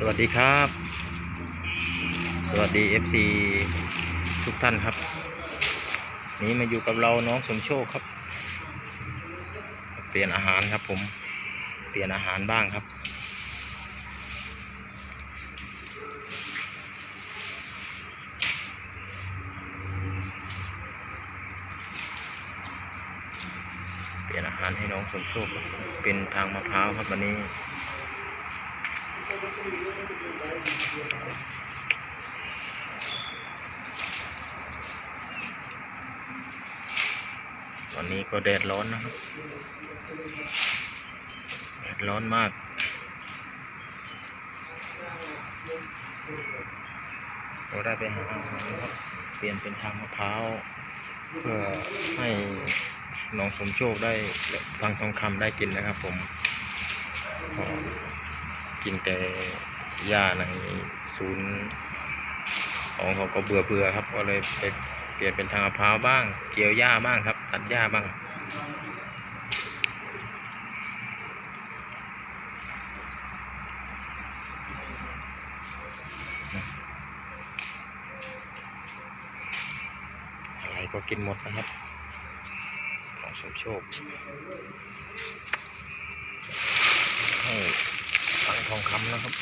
สวัสดีครับ สวัสดี FC ทุกท่านครับ นี้มาอยู่กับเราน้องสมโชคครับ เปลี่ยนอาหารครับผม เปลี่ยนอาหารบ้างครับ เปลี่ยนอาหารให้น้องสมโชค เป็นทางมะพร้าวครับวันนี้ วันนี้ก็แดดร้อนนะครับ แดดร้อนมากเราได้ไปหาอาหารนะครับเปลี่ยนเป็นทางมะพร้าวเพื่อให้น้องสมโชคได้ทางทองคำได้กินนะครับผม กินแต่หญ้าในศูนย์ของเขาก็เบื่อเบื่อครับ ก็เลยไปเปลี่ยนเป็นทางมะพร้าวบ้าง เกี่ยวหญ้าบ้างครับ ตัดหญ้าบ้างอะไรก็กินหมดนะครับ ของสมโชคให้ ทองคำนะครับ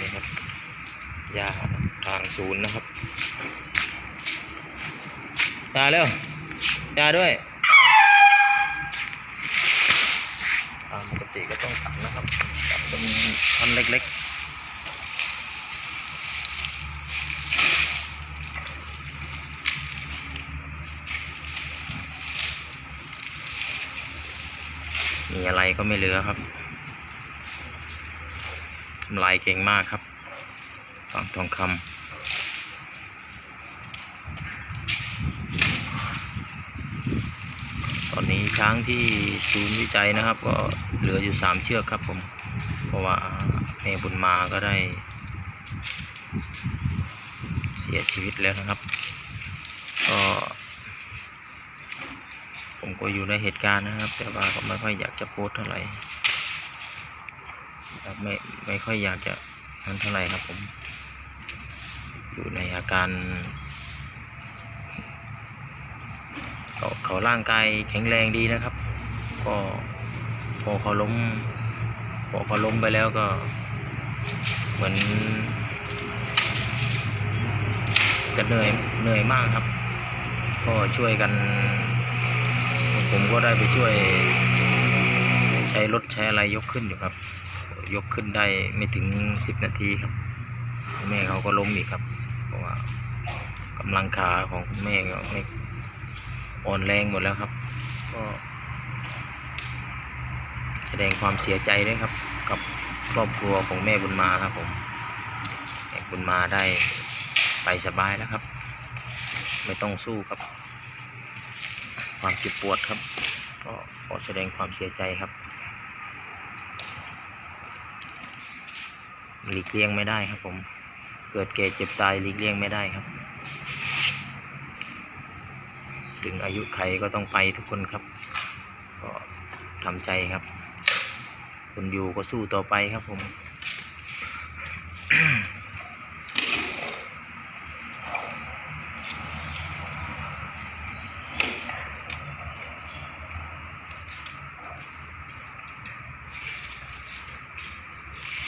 นี่ครับยาทาง ศูนย์นะครับยาเร็วยาด้วยตามปกติก็ต้องตัดนะครับตัดเป็นท่อนเล็กๆมีอะไรก็ไม่เหลือครับทำลายเก่งมากครับฝั่งทองคำ อนนี้ช้างที่ศูนย์วิจัยนะครับ ก็เหลืออยู่สามเชือกครับผม เพราะว่าแม่บุญมาก็ได้ เสียชีวิตแล้วนะครับ ก็ผมก็อยู่ในเหตุการณ์นะครับ แต่ว่าก็ไม่ค่อยอยากจะโพสต์เท่าไหร่ไม่ไม่ค่อยอยากจะนั่นเท่าไหร่ครับผม อยู่ในอาการ เขาเขาร่างกายแข็งแรงดีนะครับ ก็พอเขาล้มพอเขาล้มไปแล้วก็ เหมือนจะเหนื่อยเหนื่อยมากครับ ก็ช่วยกัน ผมก็ได้ไปช่วย ใช้รถใช้อะไรยกขึ้นอยู่ครับ ยกขึ้นได้ไม่ถึงสิบนาทีครับแม่เขาก็ล้มอีกครับ เพราะว่ากำลังขาของคุณแม่ก็ไม่ อ่อนแรงหมดแล้วครับ ก็ แสดงความเสียใจด้วยครับ กับครอบครัวของแม่บุญมาครับผมแม่บุญมาได้ไปสบายแล้วครับ ไม่ต้องสู้ครับ ความเจ็บปวดครับ ก็ขอแสดงความเสียใจครับหลีกเลี่ยงไม่ได้ครับผม เกิดแก่เจ็บตายหลีกเลี่ยงไม่ได้ครับ ถึงอายุใครก็ต้องไปทุกคนครับ ก็ทำใจครับ คนอยู่ก็สู้ต่อไปครับผม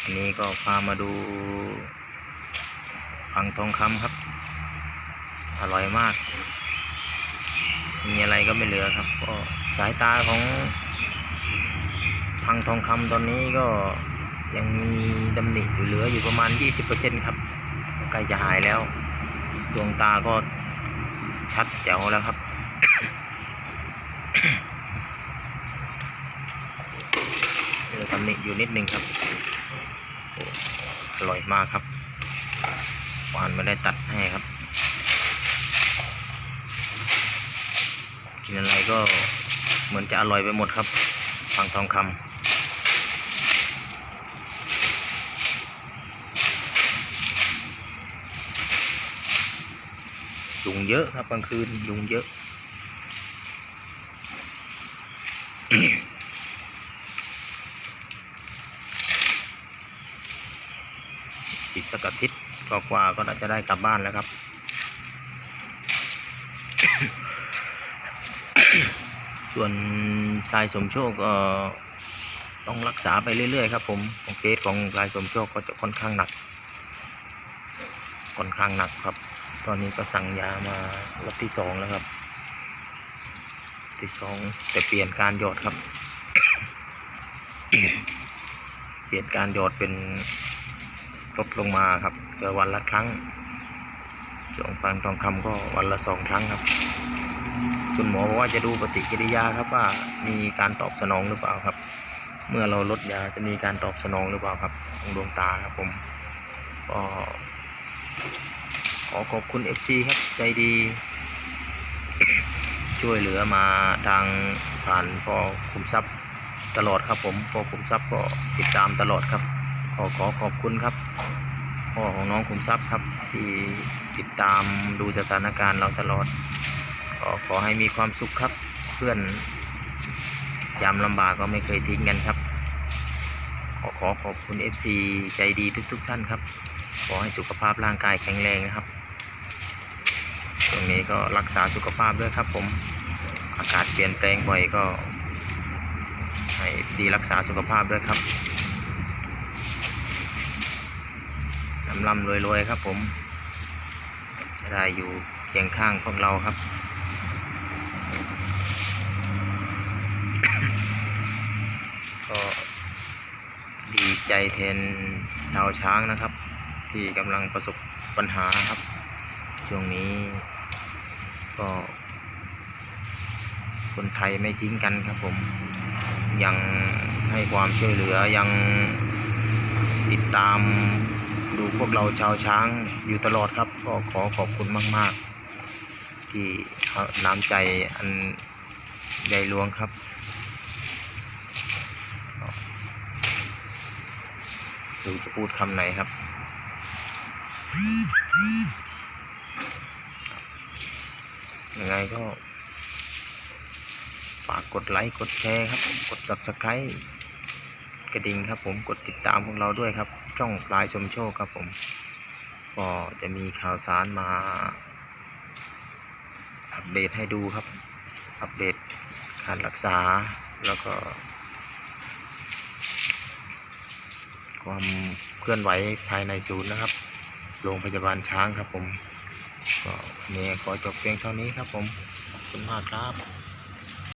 อันนี้ก็พามาดูพังทองคำครับ อร่อยมาก มีอะไรก็ไม่เหลือครับ ก็สายตาของพังทองคำตอนนี้ก็ยังมีดำหนิอยู่เหลืออยู่ประมาณ 20%ครับใกล้จะหายแล้วดวงตาก็ชัดแจ๋วแล้วครับเหลือตำหนิอยู่นิดนึงครับอร่อยมากครับวานไม่ได้ตัดให้ครับ กินอะไรก็เหมือนจะอร่อยไปหมดครับฟังทองคำยุงเยอะครับกลางคืนยุงเยอะ อีกสักอาทิตย์กว่าก็น่าจะได้กลับบ้านแล้วครับ ส่วนลายสมโชคเอ่อต้องรักษาไปเรื่อยๆครับผมของเคสของลายสมโชคก็จะค่อนข้างหนัก ค่อนข้างหนักครับ ตอนนี้ก็สั่งยามารอบที่สองแล้วครับที่สองแต่เปลี่ยนการหยอดครับ เปลี่ยนการหยอดเป็นลดลงมาครับเกือวันละครั้งช่วงฟังทองคำก็วันละสองครั้งครับ คุณหมอบอกว่าจะดูปฏิกิริยาครับว่ามีการตอบสนองหรือเปล่าครับ เมื่อเราลดยาจะมีการตอบสนองหรือเปล่าครับของดวงตาครับผมก็ขอขอบคุณ FC ครับใจดี ช่วยเหลือมาทางผ่านพอคุมทรัพย์ตลอดครับผมพอคุมทรัพย์ก็ติดตามตลอดครับ ขอขอขอบคุณครับพ่อของน้องคุมทรัพย์ครับที่ติดตามดูสถานการณ์เราตลอด ขอขอให้มีความสุขครับ เพื่อนยามลำบากก็ไม่เคยทิ้งกันครับ ขอขอขอบคุณ FC ใจดีทุกๆทท่านครับ ขอให้สุขภาพร่างกายแข็งแรงนะครับ ตรงนี้ก็รักษาสุขภาพด้วยครับ ผมอากาศเปลี่ยนแปลงบ่อยก็ ให้ FC รักษาสุขภาพด้วยครับลำลำรวยๆครับผมจะได้อยู่เคียงข้างพวกเราครับ ดีใจแทนชาวช้างนะครับ ที่กำลังประสบปัญหาครับ ช่วงนี้ ก็ คนไทยไม่ทิ้งกันครับผม ยังให้ความช่วยเหลือยังติดตามดูพวกเราชาวช้างอยู่ตลอดครับ ก็ขอขอบคุณมาก ๆ ที่น้ำใจอันใหญ่หลวงครับ ดูจะพูดคำไหนครับ ยังไงก็ฝากกดไลค์ กดแชร์ครับ กด subscribe กระดิ่งครับผมกดติดตามพวกเราด้วยครับ ช่องปลายสมโชคครับผม ก็จะมีข่าวสารมา อัปเดตให้ดูครับ อัปเดตการรักษาแล้วก็ ความเคลื่อนไหวภายในศูนย์นะครับ โรงพยาบาลช้างครับผม ก็เนี่ยขอจบเพียงเท่านี้ครับผมขอบคุณมากครับ